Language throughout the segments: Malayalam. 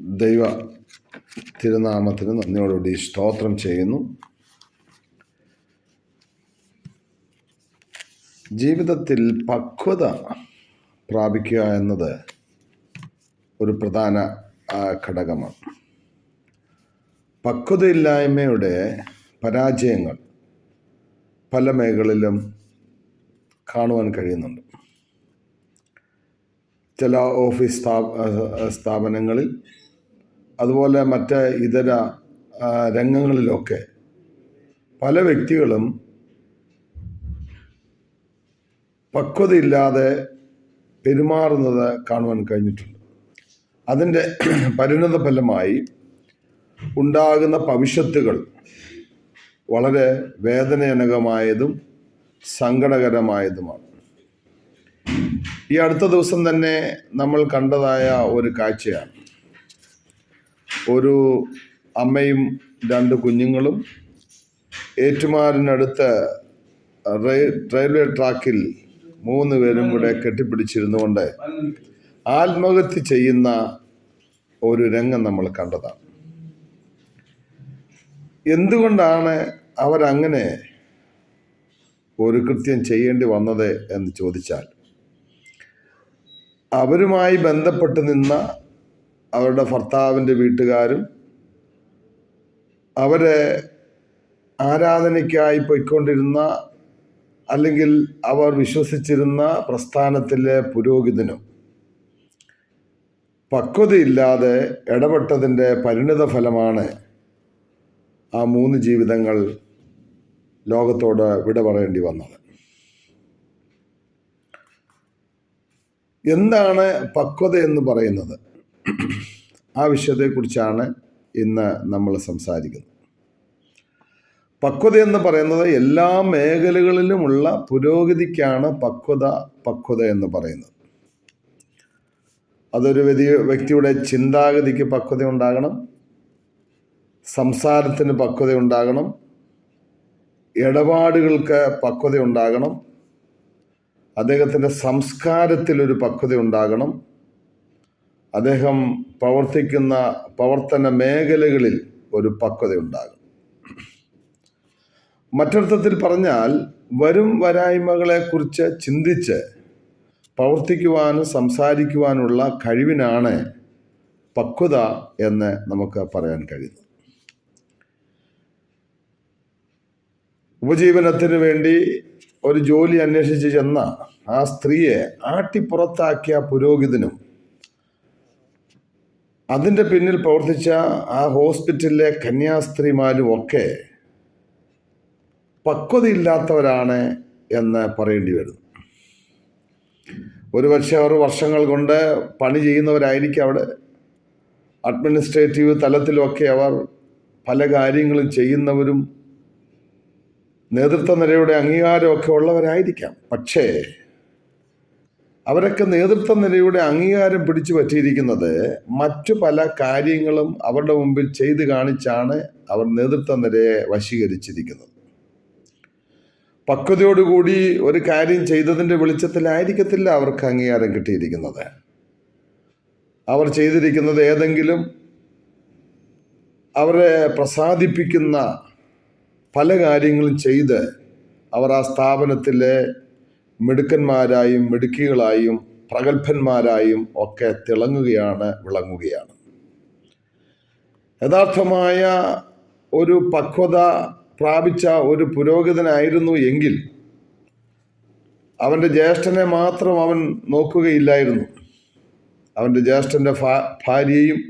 ദൈവ തിരുനാമത്തിന് നന്ദിയോടുകൂടി സ്തോത്രം ചെയ്യുന്നു. ജീവിതത്തിൽ പക്വത പ്രാപിക്കുക എന്നത് ഒരു പ്രധാന ഘടകമാണ്. പക്വതയില്ലായ്മയുടെ പരാജയങ്ങൾ പല മേഖലയിലും കാണുവാൻ കഴിയുന്നുണ്ട്. ചില ഓഫീസ് സ്ഥാ സ്ഥാപനങ്ങളിൽ അതുപോലെ മറ്റ് ഇതര രംഗങ്ങളിലൊക്കെ പല വ്യക്തികളും പക്വതയില്ലാതെ പെരുമാറുന്നത് കാണുവാൻ കഴിഞ്ഞിട്ടുണ്ട്. അതിന്റെ പരിണത ഫലമായി ഉണ്ടാകുന്ന ഭവിഷ്യത്തുകൾ വളരെ വേദനജനകമായതും സങ്കടകരമായതുമാണ്. ഈ അടുത്ത ദിവസം തന്നെ നമ്മൾ കണ്ടതായ ഒരു കാഴ്ചയാണ്. ഒരു അമ്മയും രണ്ട് കുഞ്ഞുങ്ങളും ഏറ്റുമാറിനടുത്ത് റെയിൽ റെയിൽവേ ട്രാക്കിൽ മൂന്ന് പേരും കൂടെ കെട്ടിപ്പിടിച്ചിരുന്നുകൊണ്ട് ആത്മഹത്യ ചെയ്യുന്ന ഒരു രംഗം നമ്മൾ കണ്ടതാണ്. എന്തുകൊണ്ടാണ് അവരങ്ങനെ ഒരു കൃത്യം ചെയ്യേണ്ടി വന്നത് എന്ന് ചോദിച്ചാൽ അവരുമായി ബന്ധപ്പെട്ട് നിന്ന അവരുടെ ഭർത്താവിന്റെ വീട്ടുകാരും അവരെ ആരാധനയ്ക്കായി പോയിക്കൊണ്ടിരുന്ന അല്ലെങ്കിൽ അവർ വിശ്വസിച്ചിരുന്ന പ്രസ്ഥാനത്തിലെ പുരോഹിതനും പക്വതയില്ലാതെ ഇടപെട്ടതിന്റെ പരിണിത ഫലമാണ് ആ മൂന്ന് ജീവിതങ്ങൾ ലോകത്തോട് വിട പറയേണ്ടി വന്നത്. എന്താണ് പക്വത എന്ന് പറയുന്നത്? ആ വിഷയത്തെക്കുറിച്ചാണ് ഇന്ന് നമ്മൾ സംസാരിക്കുന്നത്. പക്വത എന്ന് പറയുന്നത് എല്ലാ മേഖലകളിലുമുള്ള പുരോഗതിക്കാണ് പക്വത പക്വത എന്ന് പറയുന്നത്. അതൊരു വ്യതി വ്യക്തിയുടെ ചിന്താഗതിക്ക് പക്വത ഉണ്ടാകണം സംസാരത്തിന് പക്വത ഉണ്ടാകണം ഇടപാടുകൾക്ക് പക്വത ഉണ്ടാകണം അദ്ദേഹത്തിന്റെ സംസ്കാരത്തിലൊരു പക്വത ഉണ്ടാകണം അദ്ദേഹം പ്രവർത്തിക്കുന്ന പ്രവർത്തന മേഖലകളിൽ ഒരു പക്വതയുണ്ടാകും. മറ്റർത്ഥത്തിൽ പറഞ്ഞാൽ വരും വരായ്മകളെക്കുറിച്ച് ചിന്തിച്ച് പ്രവർത്തിക്കുവാനും സംസാരിക്കുവാനുള്ള കഴിവിനാണ് പക്വത എന്ന് നമുക്ക് പറയാൻ കഴിയുന്നത്. ഉപജീവനത്തിന് വേണ്ടി ഒരു ജോലി അന്വേഷിച്ച് ചെന്ന ആ സ്ത്രീയെ ആട്ടിപ്പുറത്താക്കിയ പുരോഹിതനും അതിന്റെ പിന്നിൽ പ്രവർത്തിച്ച ആ ഹോസ്പിറ്റലിലെ കന്യാസ്ത്രീമാരും ഒക്കെ പക്വതയില്ലാത്തവരാണ് എന്ന് പറയേണ്ടി വരുന്നു. ഒരുപക്ഷെ അവർ വർഷങ്ങൾ കൊണ്ട് പണി ചെയ്യുന്നവരായിരിക്കും അവിടെ. അഡ്മിനിസ്ട്രേറ്റീവ് തലത്തിലൊക്കെ അവർ പല കാര്യങ്ങളും ചെയ്യുന്നവരും നേതൃത്വ നിരയുടെ അംഗീകാരമൊക്കെ ഉള്ളവരായിരിക്കാം. പക്ഷേ അവരൊക്കെ നേതൃത്വ നിലയുടെ അംഗീകാരം പിടിച്ചു പറ്റിയിരിക്കുന്നത് മറ്റു പല കാര്യങ്ങളും അവരുടെ മുമ്പിൽ ചെയ്തു കാണിച്ചാണ് അവർ നേതൃത്വ നിലയെ വശീകരിച്ചിരിക്കുന്നത്. പക്വതയോടുകൂടി ഒരു കാര്യം ചെയ്തതിന്റെ വെളിച്ചത്തിലായിരിക്കത്തില്ല അവർക്ക് അംഗീകാരം കിട്ടിയിരിക്കുന്നത്. അവർ ചെയ്തിരിക്കുന്നത് ഏതെങ്കിലും അവരെ പ്രസാദിപ്പിക്കുന്ന പല കാര്യങ്ങളും ചെയ്ത് അവർ ആ സ്ഥാപനത്തിലെ മിടുക്കന്മാരായും മിടുക്കികളായും പ്രഗത്ഭന്മാരായും ഒക്കെ തിളങ്ങുകയാണ് വിളങ്ങുകയാണ്. യഥാർത്ഥമായ ഒരു പക്വത പ്രാപിച്ച ഒരു പുരോഹിതനായിരുന്നു എങ്കിൽ അവന്റെ ജ്യേഷ്ഠനെ മാത്രം അവൻ നോക്കുകയില്ലായിരുന്നു. അവന്റെ ജ്യേഷ്ഠന്റെ ഭാര്യയും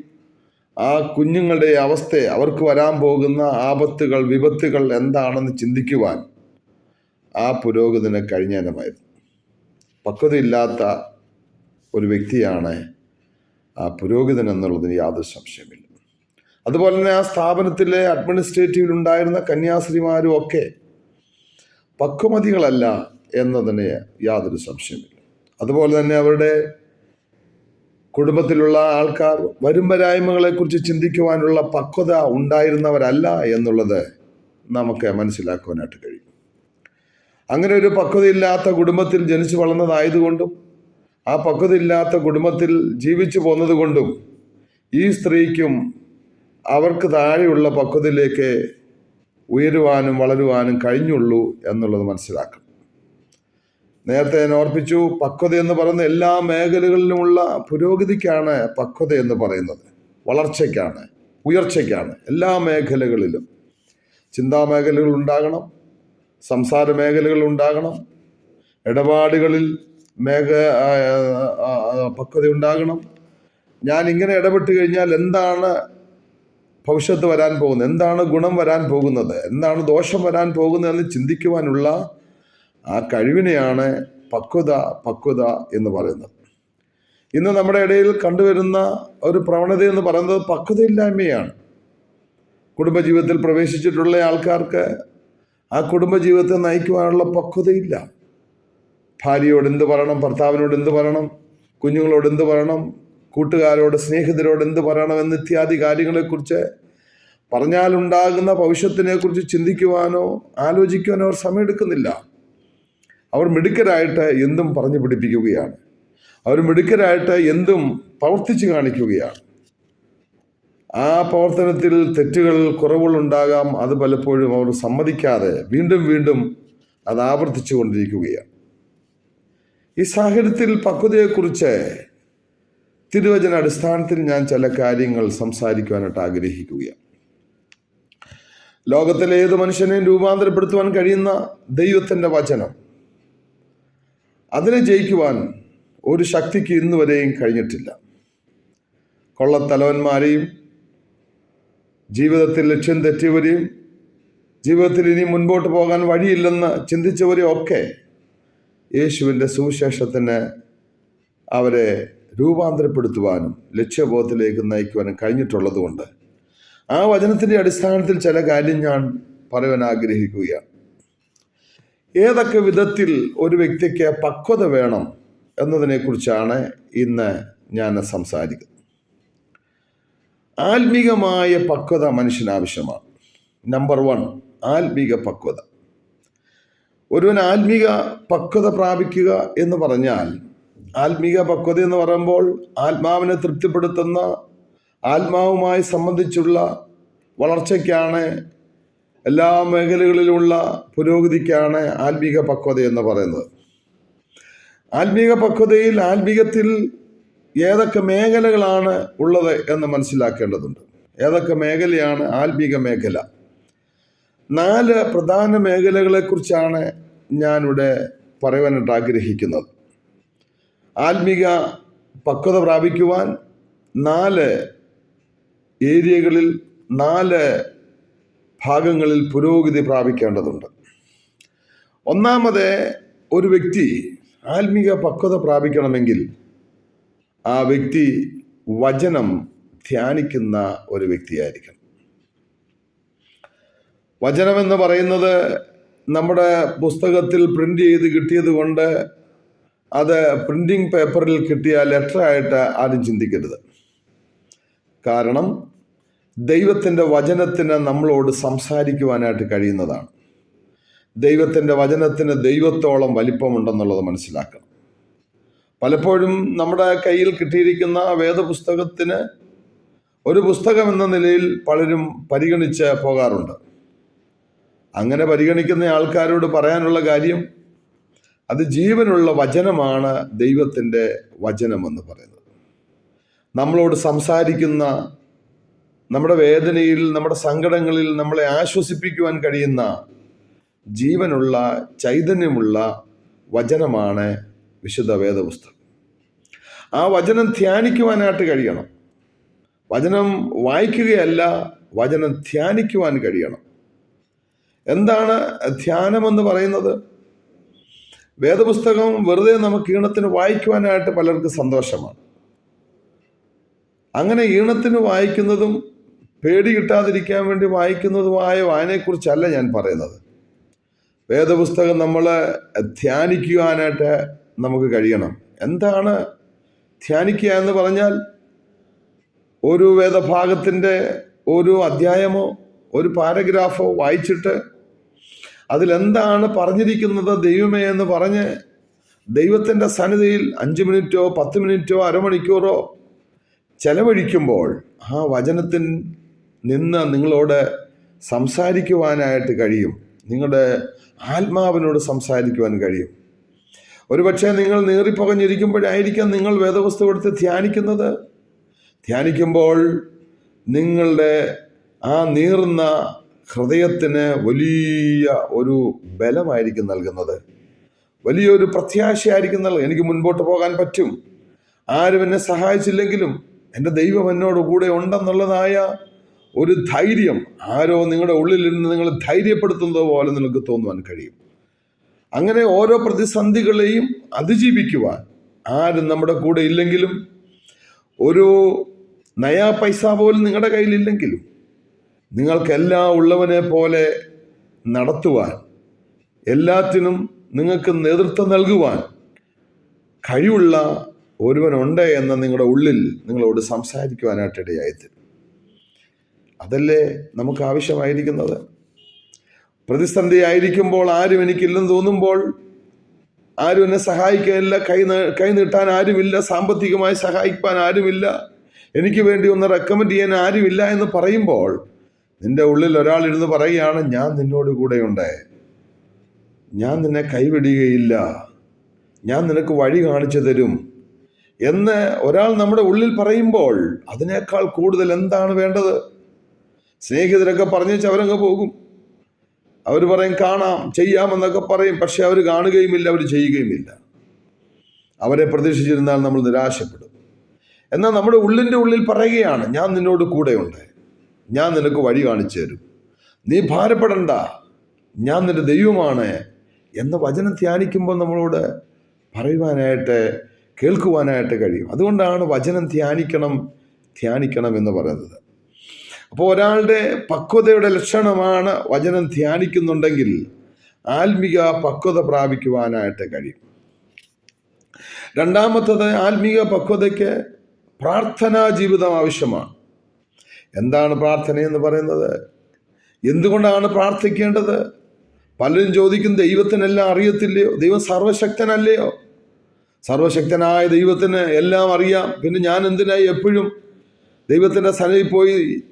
ആ കുഞ്ഞുങ്ങളുടെ അവസ്ഥ അവർക്ക് വരാൻ പോകുന്ന ആപത്തുകൾ വിപത്തുകൾ എന്താണെന്ന് ചിന്തിക്കുവാൻ ആ പുരോഗതിന് കഴിഞ്ഞേനമായിരുന്നു പക്വതയില്ലാത്ത ഒരു വ്യക്തിയാണ് ആ പുരോഗതൻ എന്നുള്ളതിന് യാതൊരു സംശയമില്ല അതുപോലെ തന്നെ ആ സ്ഥാപനത്തിലെ അഡ്മിനിസ്ട്രേറ്റീവിൽ ഉണ്ടായിരുന്ന കന്യാസ്ത്രീമാരും ഒക്കെ പക്വമതികളല്ല എന്നതിന് യാതൊരു സംശയമില്ല അതുപോലെ തന്നെ അവരുടെ കുടുംബത്തിലുള്ള ആൾക്കാർ വരും വരായ്മകളെക്കുറിച്ച് ചിന്തിക്കുവാനുള്ള പക്വത ഉണ്ടായിരുന്നവരല്ല എന്നുള്ളത് നമുക്ക് മനസ്സിലാക്കുവാനായിട്ട് കഴിയും. അങ്ങനെ ഒരു പക്വതയില്ലാത്ത കുടുംബത്തിൽ ജനിച്ചു വളർന്നതായതുകൊണ്ടും ആ പക്വതയില്ലാത്ത കുടുംബത്തിൽ ജീവിച്ചു പോന്നതുകൊണ്ടും ഈ സ്ത്രീക്കും അവർക്ക് താഴെയുള്ള പക്വതയിലേക്ക് ഉയരുവാനും വളരുവാനും കഴിഞ്ഞുള്ളൂ എന്നുള്ളത് മനസ്സിലാക്കണം. നേരത്തെ ഞാൻ ഓർപ്പിച്ചു പക്വത എന്ന് പറയുന്ന എല്ലാ മേഖലകളിലുമുള്ള പുരോഗതിക്കാണ് പക്വത എന്ന് പറയുന്നത്. വളർച്ചയ്ക്കാണ് ഉയർച്ചയ്ക്കാണ് എല്ലാ മേഖലകളിലും. ചിന്താ മേഖലകൾ ഉണ്ടാകണം സംസാര മേഖലകൾ ഉണ്ടാകണം ഇടപാടുകളിൽ ആ, പക്വത ഉണ്ടാകണം. ഞാൻ ഇങ്ങനെ ഇടപെട്ട് കഴിഞ്ഞാൽ എന്താണ് ഭവിഷ്യത്ത് വരാൻ പോകുന്നത്? എന്താണ് ഗുണം വരാൻ പോകുന്നത്? എന്താണ് ദോഷം വരാൻ പോകുന്നതെന്ന് ചിന്തിക്കുവാനുള്ള ആ കഴിവിനെയാണ് പക്വത പക്വത എന്ന് പറയുന്നത്. ഇന്ന് നമ്മുടെ ഇടയിൽ കണ്ടുവരുന്ന ഒരു പ്രവണത എന്ന് പറയുന്നത് പക്വതയില്ലായ്മയാണ്. കുടുംബജീവിതത്തിൽ പ്രവേശിച്ചിട്ടുള്ള ആൾക്കാർക്ക് ആ കുടുംബജീവിതത്തെ നയിക്കുവാനുള്ള പക്വതയില്ല. ഭാര്യയോട് എന്ത് പറയണം? ഭർത്താവിനോട് എന്ത് പറയണം? കുഞ്ഞുങ്ങളോട് എന്ത് പറയണം? കൂട്ടുകാരോട് സ്നേഹിതരോട് എന്ത് പറയണം? എന്ന് ഇത്യാദി കാര്യങ്ങളെക്കുറിച്ച് പറഞ്ഞാലുണ്ടാകുന്ന ഭവിഷ്യത്തിനെക്കുറിച്ച് ചിന്തിക്കുവാനോ ആലോചിക്കുവാനോ അവർ സമയമെടുക്കുന്നില്ല. അവർ മിടുക്കരായിട്ട് എന്തും പറഞ്ഞു പിടിപ്പിക്കുകയാണ്. അവർ മിടുക്കരായിട്ട് എന്തും പ്രവർത്തിച്ചു കാണിക്കുകയാണ്. ആ പ്രവർത്തനത്തിൽ തെറ്റുകൾ കുറവുകളുണ്ടാകാം അത് പലപ്പോഴും അവർ സമ്മതിക്കാതെ വീണ്ടും വീണ്ടും അത് ആവർത്തിച്ചു കൊണ്ടിരിക്കുകയാണ്. ഈ സാഹചര്യത്തിൽ പക്വതയെക്കുറിച്ച് തിരുവചന അടിസ്ഥാനത്തിൽ ഞാൻ ചില കാര്യങ്ങൾ സംസാരിക്കുവാനായിട്ട് ആഗ്രഹിക്കുകയാണ്. ലോകത്തിലെ ഏത് മനുഷ്യനെയും രൂപാന്തരപ്പെടുത്തുവാൻ കഴിയുന്ന ദൈവത്തിന്റെ വചനം അതിനെ ജയിക്കുവാൻ ഒരു ശക്തിക്ക് ഇന്നുവരെയും കഴിഞ്ഞിട്ടില്ല. കൊള്ളത്തലവന്മാരെയും ജീവിതത്തിൽ ലക്ഷ്യം തെറ്റിയവരെയും ജീവിതത്തിൽ ഇനി മുൻപോട്ട് പോകാൻ വഴിയില്ലെന്ന് ചിന്തിച്ചവരെയും ഒക്കെ യേശുവിന്റെ സുവിശേഷത്തിന് അവരെ രൂപാന്തരപ്പെടുത്തുവാനും ലക്ഷ്യബോധത്തിലേക്ക് നയിക്കുവാനും കഴിഞ്ഞിട്ടുള്ളതുകൊണ്ട് ആ വചനത്തിന്റെ അടിസ്ഥാനത്തിൽ ചില കാര്യം ഞാൻ പറയുവാൻ ആഗ്രഹിക്കുകയാണ്. ഏതൊക്കെ വിധത്തിൽ ഒരു വ്യക്തിക്ക് പക്വത വേണം എന്നതിനെക്കുറിച്ചാണ് ഇന്ന് ഞാൻ സംസാരിക്കുന്നത്. ആത്മീകമായ പക്വത മനുഷ്യന് ആവശ്യമാണ്. നമ്പർ വൺ ആത്മീക പക്വത. ഒരുവൻ ആത്മീക പക്വത പ്രാപിക്കുക എന്ന് പറഞ്ഞാൽ ആത്മീക പക്വത എന്ന് പറയുമ്പോൾ ആത്മാവിനെ തൃപ്തിപ്പെടുത്തുന്ന ആത്മാവുമായി സംബന്ധിച്ചുള്ള വളർച്ചയ്ക്കാണ് എല്ലാ മേഖലകളിലുമുള്ള പുരോഗതിക്കാണ് ആത്മീക പക്വത എന്ന് പറയുന്നത്. ആത്മീക പക്വതയിൽ ആത്മീകത്തിൽ ഏതൊക്കെ മേഖലകളാണ് ഉള്ളത് എന്ന് മനസ്സിലാക്കേണ്ടതുണ്ട്. ഏതൊക്കെ മേഖലയാണ് ആത്മീക മേഖല? നാല് പ്രധാന മേഖലകളെക്കുറിച്ചാണ് ഞാനിവിടെ പറയുവാനായിട്ട് ആഗ്രഹിക്കുന്നത് ആത്മീക പക്വത പ്രാപിക്കുവാൻ നാല് ഏരിയകളിൽ നാല് ഭാഗങ്ങളിൽ പുരോഗതി പ്രാപിക്കേണ്ടതുണ്ട്. ഒന്നാമത് ഒരു വ്യക്തി ആത്മീക പക്വത പ്രാപിക്കണമെങ്കിൽ ആ വ്യക്തി വചനം ധ്യാനിക്കുന്ന ഒരു വ്യക്തിയായിരിക്കണം. എന്ന് പറയുന്നത് നമ്മുടെ പുസ്തകത്തിൽ പ്രിന്റ് ചെയ്ത് കിട്ടിയത് കൊണ്ട് അത് പ്രിന്റിംഗ് പേപ്പറിൽ കിട്ടിയ ലെറ്ററായിട്ട് ആരും ചിന്തിക്കരുത്. കാരണം ദൈവത്തിന്റെ വചനത്തിന് നമ്മളോട് സംസാരിക്കുവാനായിട്ട് കഴിയുന്നതാണ്. ദൈവത്തിന്റെ വചനത്തിന് ദൈവത്തോളം വലിപ്പമുണ്ടെന്നുള്ളത് മനസ്സിലാക്കണം. പലപ്പോഴും നമ്മുടെ കയ്യിൽ കിട്ടിയിരിക്കുന്ന വേദപുസ്തകത്തിന് ഒരു പുസ്തകം എന്ന നിലയിൽ പലരും പരിഗണിച്ച് പോകാറുണ്ട്. അങ്ങനെ പരിഗണിക്കുന്ന ആൾക്കാരോട് പറയാനുള്ള കാര്യം അത് ജീവനുള്ള വചനമാണ് ദൈവത്തിന്റെ വചനമെന്ന് പറയുന്നത്. നമ്മളോട് സംസാരിക്കുന്ന നമ്മുടെ വേദനയിൽ നമ്മുടെ സങ്കടങ്ങളിൽ നമ്മളെ ആശ്വസിപ്പിക്കുവാൻ കഴിയുന്ന ജീവനുള്ള ചൈതന്യമുള്ള വചനമാണ് വിശുദ്ധ വേദപുസ്തകം. ആ വചനം ധ്യാനിക്കുവാനായിട്ട് കഴിയണം. വചനം വായിക്കുകയല്ല വചനം ധ്യാനിക്കുവാൻ കഴിയണം. എന്താണ് ധ്യാനമെന്ന് പറയുന്നത്? വേദപുസ്തകം വെറുതെ നമുക്ക് ഈണത്തിന് വായിക്കുവാനായിട്ട് പലർക്കും സന്തോഷമാണ്. അങ്ങനെ ഈണത്തിന് വായിക്കുന്നതും പേടി കിട്ടാതിരിക്കാൻ വേണ്ടി വായിക്കുന്നതുമായ വായനയെക്കുറിച്ചല്ല ഞാൻ പറയുന്നത്. വേദപുസ്തകം നമ്മൾ ധ്യാനിക്കുവാനായിട്ട് നമുക്ക് കഴിയണം. എന്താണ് ധ്യാനിക്കുക എന്ന് പറഞ്ഞാൽ ഒരു വേദഭാഗത്തിന്റെ ഒരു അധ്യായമോ ഒരു പാരഗ്രാഫോ വായിച്ചിട്ട് അതിലെന്താണ് പറഞ്ഞിരിക്കുന്നത് ദൈവമേ എന്ന് പറഞ്ഞ് ദൈവത്തിന്റെ സന്നിധിയിൽ അഞ്ച് മിനിറ്റോ പത്ത് മിനിറ്റോ അരമണിക്കൂറോ ചെലവഴിക്കുമ്പോൾ ആ വചനത്തിൽ നിന്ന് നിങ്ങളോട് സംസാരിക്കുവാനായിട്ട് കഴിയും. നിങ്ങളുടെ ആത്മാവിനോട് സംസാരിക്കുവാൻ കഴിയും. ഒരുപക്ഷെ നിങ്ങൾ നീറിപ്പകഞ്ഞിരിക്കുമ്പോഴായിരിക്കാം നിങ്ങൾ വേദവസ്തു എടുത്ത് ധ്യാനിക്കുന്നത്. ധ്യാനിക്കുമ്പോൾ നിങ്ങളുടെ ആ നീറുന്ന ഹൃദയത്തിന് വലിയ ഒരു ബലമായിരിക്കും നൽകുന്നത്. വലിയൊരു പ്രത്യാശയായിരിക്കും നൽകുന്നത്. എനിക്ക് മുൻപോട്ട് പോകാൻ പറ്റും. ആരും എന്നെ സഹായിച്ചില്ലെങ്കിലും എന്റെ ദൈവം എന്നോട് കൂടെ ഉണ്ടെന്നുള്ളതായ ഒരു ധൈര്യം ആരോ നിങ്ങളുടെ ഉള്ളിൽ നിന്ന് നിങ്ങൾ ധൈര്യപ്പെടുത്തുന്നത് പോലെ നിങ്ങൾക്ക് തോന്നുവാൻ കഴിയും. അങ്ങനെ ഓരോ പ്രതിസന്ധികളെയും അതിജീവിക്കുവാൻ ആരും നമ്മുടെ കൂടെ ഇല്ലെങ്കിലും ഒരു നയാ പൈസ പോലും നിങ്ങളുടെ കയ്യിലില്ലെങ്കിലും നിങ്ങൾക്കെല്ലാം ഉള്ളവനെ പോലെ നടത്തുവാൻ എല്ലാത്തിനും നിങ്ങൾക്ക് നേതൃത്വം നൽകുവാൻ കഴിവുള്ള ഒരുവനുണ്ട് എന്ന് നിങ്ങളുടെ ഉള്ളിൽ നിങ്ങളോട് സംസാരിക്കുവാനായിട്ട് അതല്ലേ നമുക്ക് ആവശ്യമായിരിക്കുന്നത്? പ്രതിസന്ധി ആയിരിക്കുമ്പോൾ ആരും എനിക്കില്ലെന്ന് തോന്നുമ്പോൾ ആരും എന്നെ സഹായിക്കാനില്ല കൈ കൈ നീട്ടാൻ ആരുമില്ല സാമ്പത്തികമായി സഹായിക്കാൻ ആരുമില്ല. എനിക്ക് വേണ്ടി ഒന്ന് റെക്കമെൻഡ് ചെയ്യാൻ ആരുമില്ല എന്ന് പറയുമ്പോൾ നിന്റെ ഉള്ളിൽ ഒരാൾ ഇരുന്ന് പറയുകയാണ് ഞാൻ നിന്നോട് കൂടെയുണ്ട്. ഞാൻ നിന്നെ കൈവിടുകയില്ല. ഞാൻ നിനക്ക് വഴി കാണിച്ചു തരും. എന്ന് ഒരാൾ നമ്മുടെ ഉള്ളിൽ പറയുമ്പോൾ അതിനേക്കാൾ കൂടുതൽ എന്താണ് വേണ്ടത്? സ്നേഹിതരൊക്കെ പറഞ്ഞു വെച്ച് അവരങ്ങ് പോകും. അവർ പറയും കാണാം ചെയ്യാമെന്നൊക്കെ പറയും പക്ഷെ അവർ കാണുകയുമില്ല അവർ ചെയ്യുകയുമില്ല. അവരെ പ്രതീക്ഷിച്ചിരുന്നാൽ നമ്മൾ നിരാശപ്പെടും. എന്നാൽ നമ്മുടെ ഉള്ളിന്റെ ഉള്ളിൽ പറയുകയാണ് ഞാൻ നിന്നോട് കൂടെയുണ്ട്. ഞാൻ നിനക്ക് വഴി കാണിച്ചു തരും. നീ ഭാരപ്പെടണ്ട. ഞാൻ നിന്റെ ദൈവമാണ്. എന്ന വചനം ധ്യാനിക്കുമ്പോൾ നമ്മളോട് പറയുവാനായിട്ട് കേൾക്കുവാനായിട്ട് കഴിയും. അതുകൊണ്ടാണ് വചനം ധ്യാനിക്കണം ധ്യാനിക്കണം എന്ന് പറയുന്നത്. അപ്പോൾ ഒരാളുടെ പക്വതയുടെ ലക്ഷണമാണ് വചനം ധ്യാനിക്കുന്നുണ്ടെങ്കിൽ ആത്മിക പക്വത പ്രാപിക്കുവാനായിട്ട് കഴിയും. രണ്ടാമത്തത് ആത്മീക പക്വതയ്ക്ക് പ്രാർത്ഥനാ ജീവിതം ആവശ്യമാണ്. എന്താണ് പ്രാർത്ഥന എന്ന് പറയുന്നത്? എന്തുകൊണ്ടാണ് പ്രാർത്ഥിക്കേണ്ടത്? പലരും ചോദിക്കും ദൈവത്തിനെല്ലാം അറിയത്തില്ലയോ? ദൈവം സർവശക്തനല്ലയോ? സർവശക്തനായ ദൈവത്തിന് എല്ലാം അറിയാം. പിന്നെ ഞാൻ എന്തിനായി എപ്പോഴും ദൈവത്തിന്റെ സനയിൽ പോയി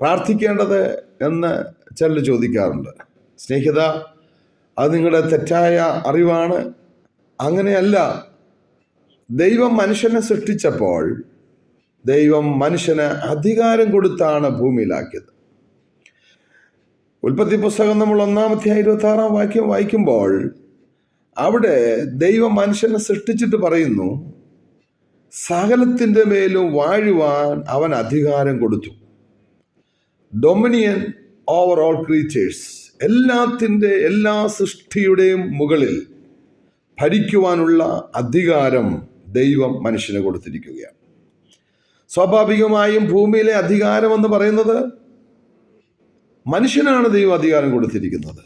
പ്രാർത്ഥിക്കേണ്ടത് എന്ന് ചിലർ ചോദിക്കാറുണ്ട്. സ്നേഹിത അത് നിങ്ങളുടെ തെറ്റായ അറിവാണ്. അങ്ങനെയല്ല ദൈവം മനുഷ്യനെ സൃഷ്ടിച്ചപ്പോൾ ദൈവം മനുഷ്യന് അധികാരം കൊടുത്താണ് ഭൂമിയിലാക്കിയത്. ഉൽപ്പത്തി പുസ്തകം നമ്മൾ ഒന്നാമത്തെ ഇരുപത്തി ആറാം വാക്യം വായിക്കുമ്പോൾ അവിടെ ദൈവം മനുഷ്യനെ സൃഷ്ടിച്ചിട്ട് പറയുന്നു സകലത്തിന്റെ മേലും വാഴുവാൻ അവൻ അധികാരം കൊടുത്തു. ഡൊമിനിയൻ ഓവർ ഓൾ ക്രീച്ചേഴ്സ് എല്ലാത്തിന്റെ എല്ലാ സൃഷ്ടിയുടെയും മുകളിൽ ഭരിക്കുവാനുള്ള അധികാരം ദൈവം മനുഷ്യന് കൊടുത്തിരിക്കുകയാണ്. സ്വാഭാവികമായും ഭൂമിയിലെ അധികാരം എന്ന് പറയുന്നത് മനുഷ്യനാണ് ദൈവം അധികാരം കൊടുത്തിരിക്കുന്നത്.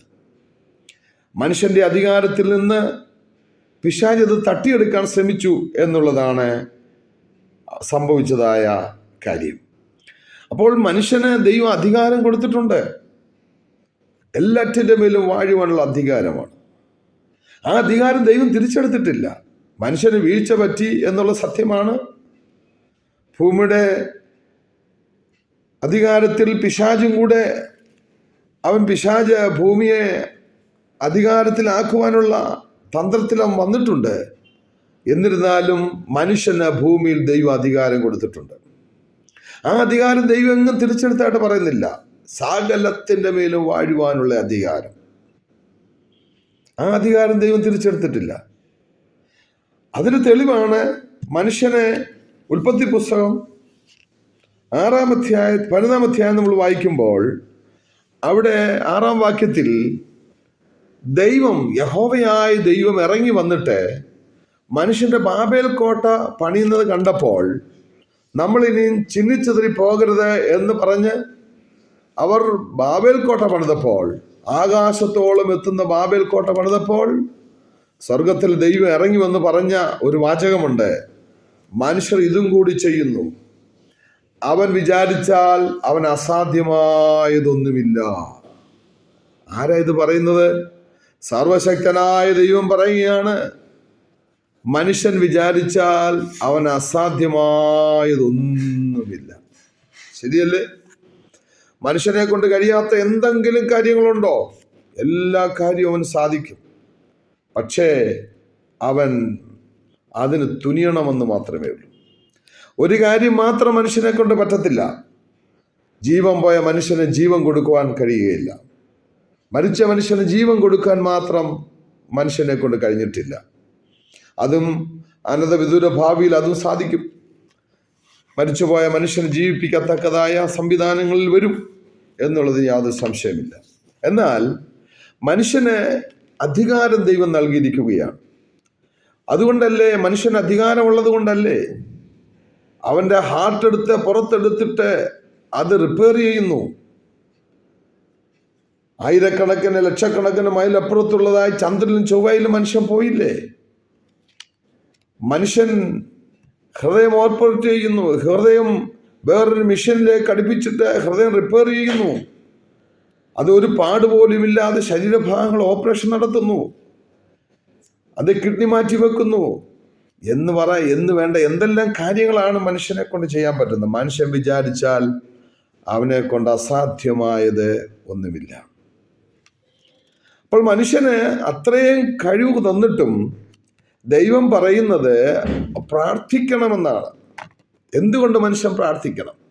മനുഷ്യന്റെ അധികാരത്തിൽ നിന്ന് പിശാചത് തട്ടിയെടുക്കാൻ ശ്രമിച്ചു എന്നുള്ളതാണ് സംഭവിച്ചതായ കാര്യം. അപ്പോൾ മനുഷ്യന് ദൈവം അധികാരം കൊടുത്തിട്ടുണ്ട്. എല്ലാറ്റിന്റെ മേലും വാഴുവാനുള്ള അധികാരമാണ്. ആ അധികാരം ദൈവം തിരിച്ചെടുത്തിട്ടില്ല. മനുഷ്യന് വീഴ്ച പറ്റി എന്നുള്ള സത്യമാണ്. ഭൂമിയുടെ അധികാരത്തിൽ പിശാചും കൂടെ അവൻ പിശാജ് ഭൂമിയെ അധികാരത്തിലാക്കുവാനുള്ള തന്ത്രത്തിൽ അവൻ വന്നിട്ടുണ്ട്. എന്നിരുന്നാലും മനുഷ്യന് ഭൂമിയിൽ ദൈവം അധികാരം കൊടുത്തിട്ടുണ്ട്. ആ അധികാരം ദൈവം എങ്ങും തിരിച്ചെടുത്തായിട്ട് പറയുന്നില്ല. സകലത്തിന്റെ മേലും വാഴുവാനുള്ള അധികാരം. ആ അധികാരം ദൈവം തിരിച്ചെടുത്തിട്ടില്ല. അതിന് തെളിവാണ് മനുഷ്യനെ ഉൽപ്പത്തി പുസ്തകം ആറാം അധ്യായ പതിനൊന്നാം അധ്യായം നമ്മൾ വായിക്കുമ്പോൾ അവിടെ ആറാം വാക്യത്തിൽ ദൈവം യഹോവയായ ദൈവം ഇറങ്ങി വന്നിട്ട് മനുഷ്യന്റെ ബാബേൽ കോട്ട പണിയുന്നത് കണ്ടപ്പോൾ നമ്മൾ ഇനിയും ചിന്നിച്ചെതിരി പോകരുത് എന്ന് പറഞ്ഞ് അവർ ബാബേൽ കോട്ട പണിതപ്പോൾ ആകാശത്തോളം എത്തുന്ന ബാബേൽ കോട്ട പണിതപ്പോൾ സ്വർഗത്തിൽ ദൈവം ഇറങ്ങി വന്ന് പറഞ്ഞ ഒരു വാചകമുണ്ട്. മനുഷ്യർ ഇതും കൂടി ചെയ്യുന്നു. അവൻ വിചാരിച്ചാൽ അവൻ അസാധ്യമായതൊന്നുമില്ല. ആരാ ഇത് പറയുന്നത്? സർവശക്തനായ ദൈവം പറയുകയാണ്. മനുഷ്യൻ വിചാരിച്ചാൽ അവൻ അസാധ്യമായതൊന്നുമില്ല. ശരിയല്ലേ? മനുഷ്യനെ കൊണ്ട് കഴിയാത്ത എന്തെങ്കിലും കാര്യങ്ങളുണ്ടോ? എല്ലാ കാര്യവും അവന് സാധിക്കും. പക്ഷേ അവൻ അതിന് തുനിയണമെന്ന് മാത്രമേ ഉള്ളൂ. ഒരു കാര്യം മാത്രം മനുഷ്യനെ കൊണ്ട് പറ്റത്തില്ല. ജീവൻ പോയ മനുഷ്യന് ജീവൻ കൊടുക്കുവാൻ കഴിയുകയില്ല. മരിച്ച മനുഷ്യന് ജീവൻ കൊടുക്കാൻ മാത്രം മനുഷ്യനെ കൊണ്ട് കഴിഞ്ഞിട്ടില്ല. അതും അനന്തവിദൂര ഭാവിയിൽ അതും സാധിക്കും. മരിച്ചുപോയ മനുഷ്യനെ ജീവിപ്പിക്കത്തക്കതായ സംവിധാനങ്ങളിൽ വരും എന്നുള്ളത് യാതൊരു സംശയമില്ല എന്നാൽ മനുഷ്യന് അധികാരം ദൈവം നൽകിയിരിക്കുകയാണ്. അതുകൊണ്ടല്ലേ മനുഷ്യന് അധികാരമുള്ളത് കൊണ്ടല്ലേ? അവന്റെ ഹാർട്ട് എടുത്ത് പുറത്തെടുത്തിട്ട് അത് റിപ്പയർ ചെയ്യുന്നു. ആയിരക്കണക്കിന് ലക്ഷക്കണക്കിന് മൈലപ്പുറത്തുള്ളതായി ചന്ദ്രനും ചൊവ്വയിലും മനുഷ്യൻ പോയില്ലേ? മനുഷ്യൻ ഹൃദയം ഓപ്പറേറ്റ് ചെയ്യുന്നു ഹൃദയം വേറൊരു മിഷനിലേക്ക് അടുപ്പിച്ചിട്ട് ഹൃദയം റിപ്പയർ ചെയ്യുന്നു. അത് ഒരു പാട് പോലുമില്ലാതെ ശരീരഭാഗങ്ങൾ ഓപ്പറേഷൻ നടത്തുന്നു. അത് കിഡ്നി മാറ്റി വെക്കുന്നു. എന്ന് പറ എന്ന് വേണ്ട എന്തെല്ലാം കാര്യങ്ങളാണ് മനുഷ്യനെ കൊണ്ട് ചെയ്യാൻ പറ്റുന്നത്? മനുഷ്യൻ വിചാരിച്ചാൽ അവനെ കൊണ്ട് അസാധ്യമായത് ഒന്നുമില്ല. അപ്പോൾ മനുഷ്യന് അത്രയും കഴിവ് തന്നിട്ടും ദൈവം പറയുന്നത് പ്രാർത്ഥിക്കണമെന്നാണ്. എന്തുകൊണ്ട് മനുഷ്യൻ പ്രാർത്ഥിക്കണം?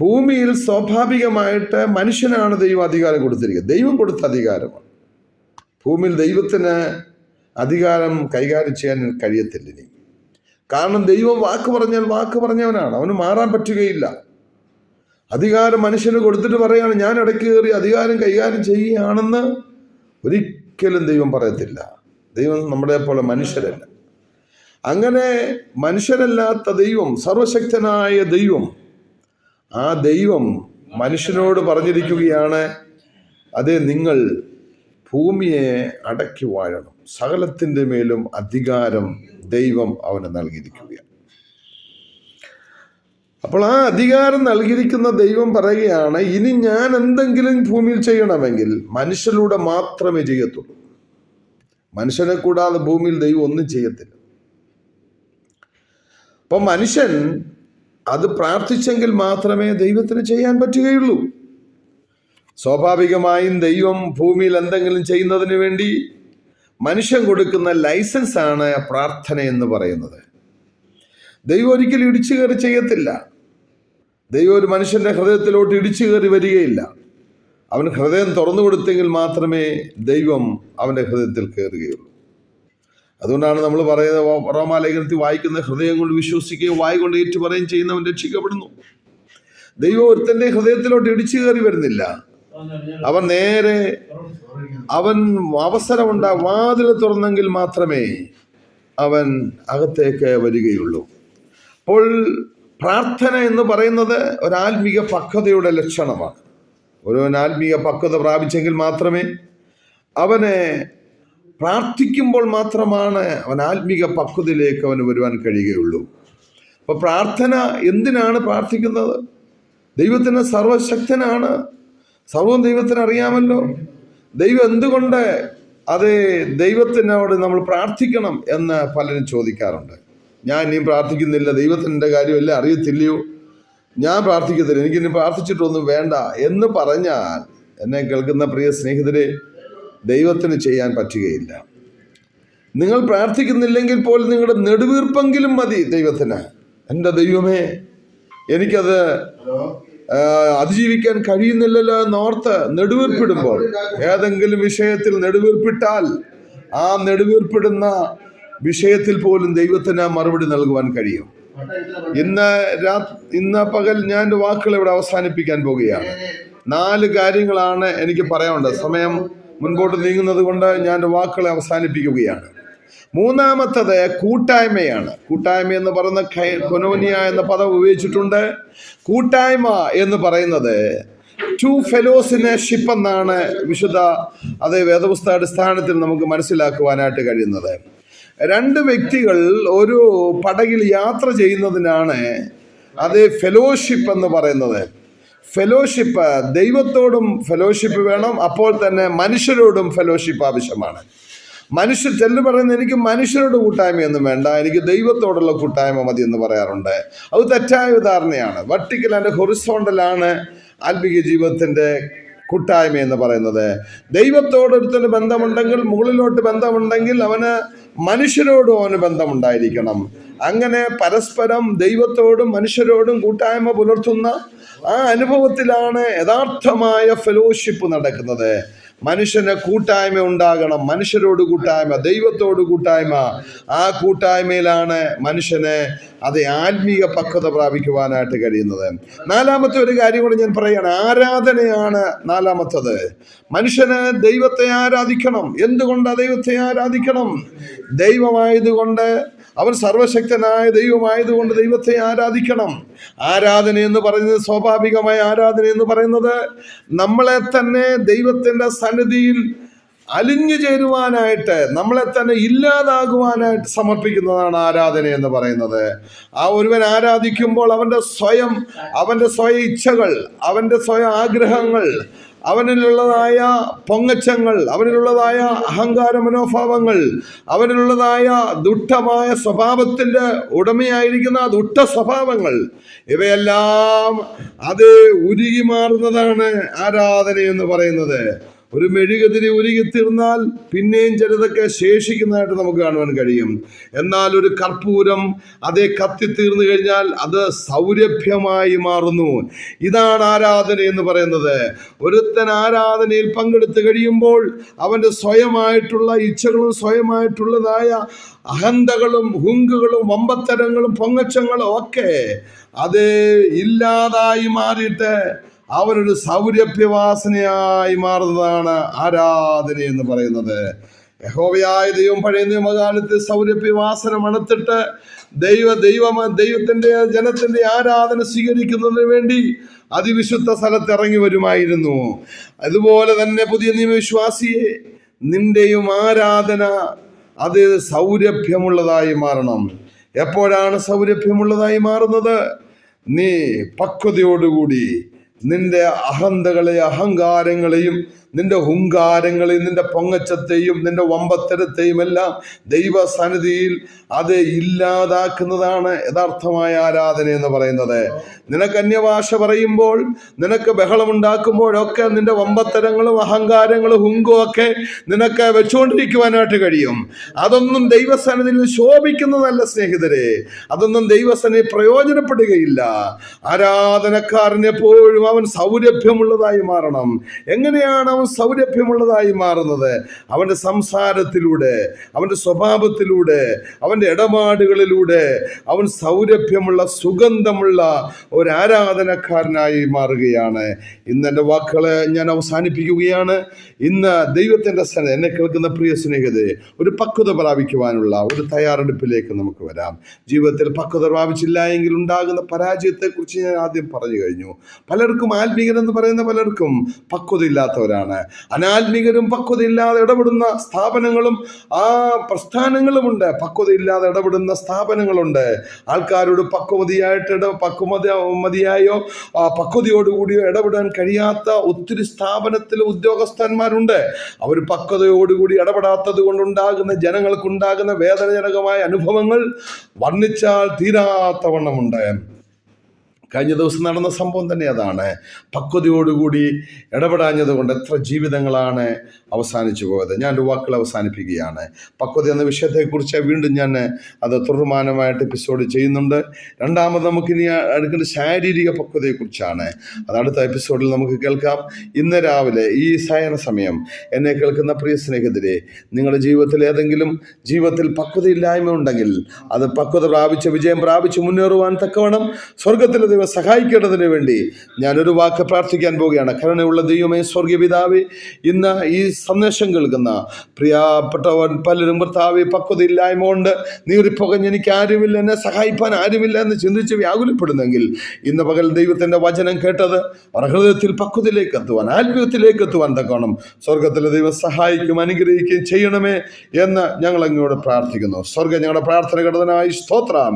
ഭൂമിയിൽ സ്വാഭാവികമായിട്ട് മനുഷ്യനാണ് ദൈവം അധികാരം കൊടുത്തിരിക്കുന്നത്. ദൈവം കൊടുത്ത അധികാരമാണ്. ഭൂമിയിൽ ദൈവത്തിന് അധികാരം കൈകാര്യം ചെയ്യാൻ കഴിയത്തില്ല ഇനി. കാരണം ദൈവം വാക്ക് പറഞ്ഞാൽ വാക്ക് പറഞ്ഞവനാണ്. അവന് മാറാൻ പറ്റുകയില്ല. അധികാരം മനുഷ്യന് കൊടുത്തിട്ട് പറയുകയാണ് ഞാൻ ഇടയ്ക്ക് കയറി അധികാരം കൈകാര്യം ചെയ്യുകയാണെന്ന് ഒരിക്കലും ദൈവം പറയത്തില്ല. ദൈവം നമ്മളെ പോലെ മനുഷ്യരല്ല. അങ്ങനെ മനുഷ്യരല്ലാത്ത ദൈവം സർവശക്തനായ ദൈവം ആ ദൈവം മനുഷ്യനോട് പറഞ്ഞിരിക്കുകയാണ് അതെ നിങ്ങൾ ഭൂമിയെ അടക്കി വാഴണം. സകലത്തിന്റെ മേലും അധികാരം ദൈവം അവന് നൽകിയിരിക്കുകയാണ്. അപ്പോൾ ആ അധികാരം നൽകിയിരിക്കുന്ന ദൈവം പറയുകയാണ് ഇനി ഞാൻ എന്തെങ്കിലും ഭൂമിയിൽ ചെയ്യണമെങ്കിൽ മനുഷ്യരിലൂടെ മാത്രമേ ചെയ്യത്തുള്ളൂ. മനുഷ്യനെ കൂടാതെ ഭൂമിയിൽ ദൈവം ഒന്നും ചെയ്യത്തില്ല. അപ്പം മനുഷ്യൻ അത് പ്രാർത്ഥിച്ചെങ്കിൽ മാത്രമേ ദൈവത്തിന് ചെയ്യാൻ പറ്റുകയുള്ളൂ. സ്വാഭാവികമായും ദൈവം ഭൂമിയിൽ എന്തെങ്കിലും ചെയ്യുന്നതിന് വേണ്ടി മനുഷ്യൻ കൊടുക്കുന്ന ലൈസൻസ് ആണ് പ്രാർത്ഥന എന്ന് പറയുന്നത്. ദൈവം ഒരിക്കലും ഇടിച്ചു കയറി ചെയ്യത്തില്ല. ദൈവം ഒരു മനുഷ്യന്റെ ഹൃദയത്തിലോട്ട് ഇടിച്ചു കയറി വരികയില്ല. അവൻ ഹൃദയം തുറന്നു കൊടുത്തെങ്കിൽ മാത്രമേ ദൈവം അവന്റെ ഹൃദയത്തിൽ കയറുകയുള്ളൂ. അതുകൊണ്ടാണ് നമ്മൾ പറയുന്നത് റോമാലേഖനത്തിൽ വായിക്കുന്ന ഹൃദയം കൊണ്ട് വിശ്വസിക്കുകയും വായി കൊണ്ട് ഏറ്റു പറയുകയും ചെയ്യുന്നവൻ രക്ഷിക്കപ്പെടുന്നു. ദൈവം ഒരുത്തന്റെ ഹൃദയത്തിലോട്ട് ഇടിച്ചു കയറി വരുന്നില്ല. അവൻ നേരെ അവൻ അവസരമുണ്ട വാതിൽ തുറന്നെങ്കിൽ മാത്രമേ അവൻ അകത്തേക്ക് വരികയുള്ളൂ. അപ്പോൾ പ്രാർത്ഥന എന്ന് പറയുന്നത് ഒരാത്മീക പക്വതയുടെ ലക്ഷണമാണ്. ഒരു ആത്മീയ പക്വത പ്രാപിച്ചെങ്കിൽ മാത്രമേ അവനെ പ്രാർത്ഥിക്കുമ്പോൾ മാത്രമാണ് അവൻ ആത്മീക പക്വതയിലേക്ക് അവന് വരുവാൻ കഴിയുകയുള്ളൂ. അപ്പോൾ പ്രാർത്ഥന എന്തിനാണ് പ്രാർത്ഥിക്കുന്നത്? ദൈവത്തിന് സർവശക്തനാണ്. സർവം ദൈവത്തിന് അറിയാമല്ലോ. ദൈവം എന്തുകൊണ്ട് അതേ ദൈവത്തിനോട് നമ്മൾ പ്രാർത്ഥിക്കണം എന്ന് പലരും ചോദിക്കാറുണ്ട്. ഞാൻ ഇനിയും പ്രാർത്ഥിക്കുന്നില്ല ദൈവത്തിന്റെ കാര്യമല്ല അറിയത്തില്ലയോ? ഞാൻ പ്രാർത്ഥിക്കത്തില്ല. എനിക്കിനി പ്രാർത്ഥിച്ചിട്ടൊന്നും വേണ്ട. എന്ന് പറഞ്ഞാൽ എന്നെ കേൾക്കുന്ന പ്രിയ സ്നേഹിതരെ ദൈവത്തിന് ചെയ്യാൻ പറ്റുകയില്ല. നിങ്ങൾ പ്രാർത്ഥിക്കുന്നില്ലെങ്കിൽ പോലും നിങ്ങളുടെ നെടുവീർപ്പെങ്കിലും മതി ദൈവത്തിന്. എന്റെ ദൈവമേ എനിക്കത് അതിജീവിക്കാൻ കഴിയുന്നില്ലല്ലോ എന്നോർത്ത് നെടുവീർപ്പിടുമ്പോൾ. ഏതെങ്കിലും വിഷയത്തിൽ നെടുവീർപ്പിട്ടാൽ ആ നെടുവീർപ്പിടുന്ന വിഷയത്തിൽ പോലും ദൈവത്തിന് മറുപടി നൽകുവാൻ കഴിയും. ഇന്ന് ഇന്ന് പകൽ ഞാൻ എന്റെ വാക്കുകൾ ഇവിടെ അവസാനിപ്പിക്കാൻ പോകുകയാണ്. നാല് കാര്യങ്ങളാണ് എനിക്ക് പറയാനുള്ളത്. സമയം മുൻപോട്ട് നീങ്ങുന്നത് കൊണ്ട് ഞാൻ എന്റെ വാക്കുകളെ അവസാനിപ്പിക്കുകയാണ്. മൂന്നാമത്തത് കൂട്ടായ്മയാണ്. കൂട്ടായ്മ എന്ന് പറയുന്ന കൊനോനിയ എന്ന പദം ഉപയോഗിച്ചിട്ടുണ്ട്. കൂട്ടായ്മ എന്ന് പറയുന്നത് ടു ഫെലോസിനെ ഷിപ്പ് എന്നാണ് വിശുദ്ധ അതേ വേദപുസ്തക അടിസ്ഥാനത്തിൽ നമുക്ക് മനസ്സിലാക്കുവാനായിട്ട് കഴിയുന്നത്. രണ്ട് വ്യക്തികൾ ഒരു പടകിൽ യാത്ര ചെയ്യുന്നതിനാണ് അത് ഫെലോഷിപ്പ് എന്ന് പറയുന്നത്. ഫെലോഷിപ്പ് ദൈവത്തോടും ഫെലോഷിപ്പ് വേണം അപ്പോൾ തന്നെ മനുഷ്യരോടും ഫെലോഷിപ്പ് ആവശ്യമാണ്. മനുഷ്യർ ചെല്ലു പറയുന്നത് എനിക്ക് മനുഷ്യരോട് കൂട്ടായ്മയൊന്നും വേണ്ട എനിക്ക് ദൈവത്തോടുള്ള കൂട്ടായ്മ മതി എന്ന് പറയാറുണ്ട്. അത് തെറ്റായ ധാരണയാണ് വട്ടിക്കൽ ആൻഡ് ഹൊറിസോണ്ടലാണ് ആത്മീയ ജീവിതത്തിന്റെ കൂട്ടായ്മ എന്ന് പറയുന്നത്. ദൈവത്തോടൊരുത്തിന് ബന്ധമുണ്ടെങ്കിൽ മുകളിലോട്ട് ബന്ധമുണ്ടെങ്കിൽ അവന് മനുഷ്യരോടും അവന് ബന്ധമുണ്ടായിരിക്കണം അങ്ങനെ പരസ്പരം ദൈവത്തോടും മനുഷ്യരോടും കൂട്ടായ്മ പുലർത്തുന്ന ആ അനുഭവത്തിലാണ് യഥാർത്ഥമായ ഫെലോഷിപ്പ് നടക്കുന്നത്. മനുഷ്യന് കൂട്ടായ്മ ഉണ്ടാകണം. മനുഷ്യരോട് കൂട്ടായ്മ ദൈവത്തോട് കൂട്ടായ്മ. ആ കൂട്ടായ്മയിലാണ് മനുഷ്യന് അത് ആത്മീയ പക്വത പ്രാപിക്കുവാനായിട്ട് കഴിയുന്നത്. നാലാമത്തെ ഒരു കാര്യം കൂടെ ഞാൻ പറയുകയാണ് ആരാധനയാണ് നാലാമത്തത്. മനുഷ്യന് ദൈവത്തെ ആരാധിക്കണം. എന്തുകൊണ്ട് ദൈവത്തെ ആരാധിക്കണം? ദൈവമായതുകൊണ്ട് അവൻ സർവശക്തനായ ദൈവമായതുകൊണ്ട് ദൈവത്തെ ആരാധിക്കണം. ആരാധന എന്ന് പറയുന്നത് സ്വാഭാവികമായ ആരാധന എന്ന് പറയുന്നത് നമ്മളെ തന്നെ ദൈവത്തിന്റെ സന്നിധിയിൽ അലിഞ്ഞു ചേരുവാനായിട്ട് നമ്മളെ തന്നെ ഇല്ലാതാകുവാനായിട്ട് സമർപ്പിക്കുന്നതാണ് ആരാധന എന്ന് പറയുന്നത്. ആ ഒരുവൻ ആരാധിക്കുമ്പോൾ അവന്റെ സ്വയം അവന്റെ സ്വയ ഇച്ഛകൾ അവന്റെ സ്വയം ആഗ്രഹങ്ങൾ അവനിലുള്ളതായ പൊങ്ങച്ചങ്ങൾ അവനിലുള്ളതായ അഹങ്കാര മനോഭാവങ്ങൾ അവനിലുള്ളതായ ദുഷ്ടമായ സ്വഭാവത്തിന്റെ ഉടമയായിരിക്കുന്ന ദുഷ്ട സ്വഭാവങ്ങൾ ഇവയെല്ലാം അത് ഉരുകി മാറുന്നതാണ് ആരാധന എന്ന് പറയുന്നത്. ഒരു മെഴുകുതിരി ഉരുകിത്തീർന്നാൽ പിന്നെയും ചിലതൊക്കെ ശേഷിക്കുന്നതായിട്ട് നമുക്ക് കാണുവാൻ കഴിയും. എന്നാൽ ഒരു കർപ്പൂരം അതേ കത്തിത്തീർന്നു കഴിഞ്ഞാൽ അത് സൗരഭ്യമായി മാറുന്നു. ഇതാണ് ആരാധന എന്ന് പറയുന്നത്. ഒരുത്തൻ ആരാധനയിൽ പങ്കെടുത്തു കഴിയുമ്പോൾ അവന്റെ സ്വയമായിട്ടുള്ള ഇച്ഛകളും സ്വയമായിട്ടുള്ളതായ അഹന്തകളും ഹുങ്കുകളും വമ്പത്തരങ്ങളും പൊങ്ങച്ചങ്ങളും ഒക്കെ അത് ഇല്ലാതായി മാറിയിട്ട് അവനൊരു സൗരഭ്യവാസനയായി മാറുന്നതാണ് ആരാധന എന്ന് പറയുന്നത്. യഹോവയായ ദൈവം പഴയ നിയമകാലത്ത് സൗരഭ്യവാസന മണത്തിട്ട് ദൈവ ദൈവ ദൈവത്തിന്റെ ജനത്തിന്റെ ആരാധന സ്വീകരിക്കുന്നതിന് വേണ്ടി അതിവിശുദ്ധ സ്ഥലത്ത് ഇറങ്ങി വരുമായിരുന്നു. അതുപോലെ തന്നെ പുതിയ നിയമവിശ്വാസിയെ നിന്റെയും ആരാധന അത് സൗരഭ്യമുള്ളതായി മാറണം. എപ്പോഴാണ് സൗരഭ്യമുള്ളതായി മാറുന്നത്? നീ പക്വതയോടുകൂടി നിന്റെ അഹന്തകളെ അഹങ്കാരങ്ങളെയും നിന്റെ ഹുങ്കാരങ്ങളെയും നിന്റെ പൊങ്ങച്ചത്തെയും നിന്റെ വമ്പത്തരത്തെയും എല്ലാം ദൈവസന്നിധിയിൽ അത് ഇല്ലാതാക്കുന്നതാണ് യഥാർത്ഥമായ ആരാധന എന്ന് പറയുന്നത്. നിനക്ക് അന്യഭാഷ പറയുമ്പോൾ നിനക്ക് ബഹളമുണ്ടാക്കുമ്പോഴൊക്കെ നിന്റെ വമ്പത്തരങ്ങളും അഹങ്കാരങ്ങളും ഹുങ്കും ഒക്കെ നിനക്ക് വെച്ചുകൊണ്ടിരിക്കുവാനായിട്ട് കഴിയും. അതൊന്നും ദൈവസന്നിധിയിൽ ശോഭിക്കുന്നതല്ല സ്നേഹിതരെ. അതൊന്നും ദൈവസന്നിധി പ്രയോജനപ്പെടുകയില്ല. ആരാധനക്കാരൻ എപ്പോഴും അവൻ സൗരഭ്യമുള്ളതായി മാറണം. എങ്ങനെയാണ് അവൻ സൗരഭ്യമുള്ളതായി മാറുന്നത്. അവന്റെ സംസാരത്തിലൂടെ അവന്റെ സ്വഭാവത്തിലൂടെ അവന്റെ ഇടപാടുകളിലൂടെ അവൻ സൗരഭ്യമുള്ള സുഗന്ധമുള്ള ഒരു ആരാധനക്കാരനായി മാറുകയാണ്. ഇന്ന് എന്റെ വാക്കുകളെ ഞാൻ അവസാനിപ്പിക്കുകയാണ്. ഇന്ന് ദൈവത്തിന്റെ സ്ഥലം എന്നെ കേൾക്കുന്ന പ്രിയ സ്നേഹിതരെ ഒരു പക്വത പ്രാപിക്കുവാനുള്ള ഒരു തയ്യാറെടുപ്പിലേക്ക് നമുക്ക് വരാം. ജീവിതത്തിൽ പക്വത പ്രാപിച്ചില്ല എങ്കിൽ ഉണ്ടാകുന്ന പരാജയത്തെക്കുറിച്ച് ഞാൻ ആദ്യം പറഞ്ഞു കഴിഞ്ഞു. പലർക്കും ആത്മീകരെന്ന് പറയുന്ന പലർക്കും പക്വതയില്ലാത്തവരാണ് അനാത്മികരും പക്വതയില്ലാതെ ഇടപെടുന്ന സ്ഥാപനങ്ങളും ആ പ്രസ്ഥാനങ്ങളുമുണ്ട്. പക്വതയില്ലാതെ ഇടപെടുന്ന സ്ഥാപനങ്ങളുണ്ട്. ആൾക്കാരോട് പക്വമതിയായിട്ട് ഇട പക്വമത മതിയായോ? ആ, പക്വതയോടുകൂടിയോ ഇടപെടാൻ കഴിയാത്ത ഒത്തിരി സ്ഥാപനത്തിലെ ഉദ്യോഗസ്ഥന്മാരുണ്ട്. അവർ പക്വതയോടുകൂടി ഇടപെടാത്തത് കൊണ്ടുണ്ടാകുന്ന ജനങ്ങൾക്കുണ്ടാകുന്ന വേദനജനകമായ അനുഭവങ്ങൾ വർണിച്ചാൽ തീരാത്ത വണ്ണമുണ്ട്. കഴിഞ്ഞ ദിവസം നടന്ന സംഭവം തന്നെ അതാണ്. പക്വതയോടുകൂടി ഇടപെടാഞ്ഞത് കൊണ്ട് എത്ര ജീവിതങ്ങളാണ് അവസാനിച്ചു പോയത്. ഞാൻ എന്റെ വാക്കുകൾ അവസാനിപ്പിക്കുകയാണ്. പക്വത എന്ന വിഷയത്തെക്കുറിച്ച് വീണ്ടും ഞാൻ അത് തുടർമാനമായിട്ട് എപ്പിസോഡ് ചെയ്യുന്നുണ്ട്. രണ്ടാമത് നമുക്കിനി എടുക്കേണ്ട ശാരീരിക പക്വതയെക്കുറിച്ചാണ്. അത് അടുത്ത എപ്പിസോഡിൽ നമുക്ക് കേൾക്കാം. ഇന്ന് രാവിലെ ഈ സായന സമയം എന്നെ കേൾക്കുന്ന പ്രിയ സ്നേഹിതരെ നിങ്ങളുടെ ജീവിതത്തിൽ ഏതെങ്കിലും ജീവിതത്തിൽ പക്വതയില്ലായ്മ ഉണ്ടെങ്കിൽ അത് പക്വത പ്രാപിച്ച് വിജയം പ്രാപിച്ച് മുന്നേറുവാൻ തക്കവണ്ണം സ്വർഗത്തിലെ ദൈവം സഹായിക്കേണ്ടതിന് വേണ്ടി ഞാനൊരു വാക്ക് പ്രാർത്ഥിക്കാൻ പോവുകയാണ്. കരുണയുള്ള ദൈവമേ സ്വർഗീയ പിതാവേ ഇന്ന് ഈ സന്ദേശം കേൾക്കുന്ന പ്രിയപ്പെട്ടവൻ പലരും ഭർത്താവെ പക്വതയില്ലായ്മ കൊണ്ട് നീറിപ്പുകഞ്ഞ് എനിക്ക് ആരുമില്ല എന്നെ സഹായിപ്പാൻ ആരുമില്ല എന്ന് ചിന്തിച്ച് വ്യാകുലപ്പെടുന്നെങ്കിൽ ഇന്ന് പകൽ ദൈവത്തിന്റെ വചനം കേട്ടത് ഹൃദയത്തിൽ പക്വതയിലേക്ക് എത്തുവാൻ ആത്മീയത്തിലേക്ക് എത്തുവാൻ തക്കണം സ്വർഗത്തിലെ ദൈവം സഹായിക്കും അനുഗ്രഹിക്കുകയും ചെയ്യണമേ എന്ന് ഞങ്ങൾ അങ്ങോട് പ്രാർത്ഥിക്കുന്നു. സ്വർഗം ഞങ്ങളുടെ പ്രാർത്ഥന ഘടനായി സ്തോത്രം.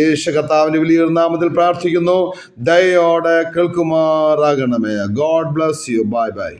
യേശു കർത്താവിന്റെ വലിയ നാമത്തിൽ പ്രാർത്ഥിക്കുന്നു. ദയോടെ കേൾക്കുമാറാകണമേ. God bless you bye bye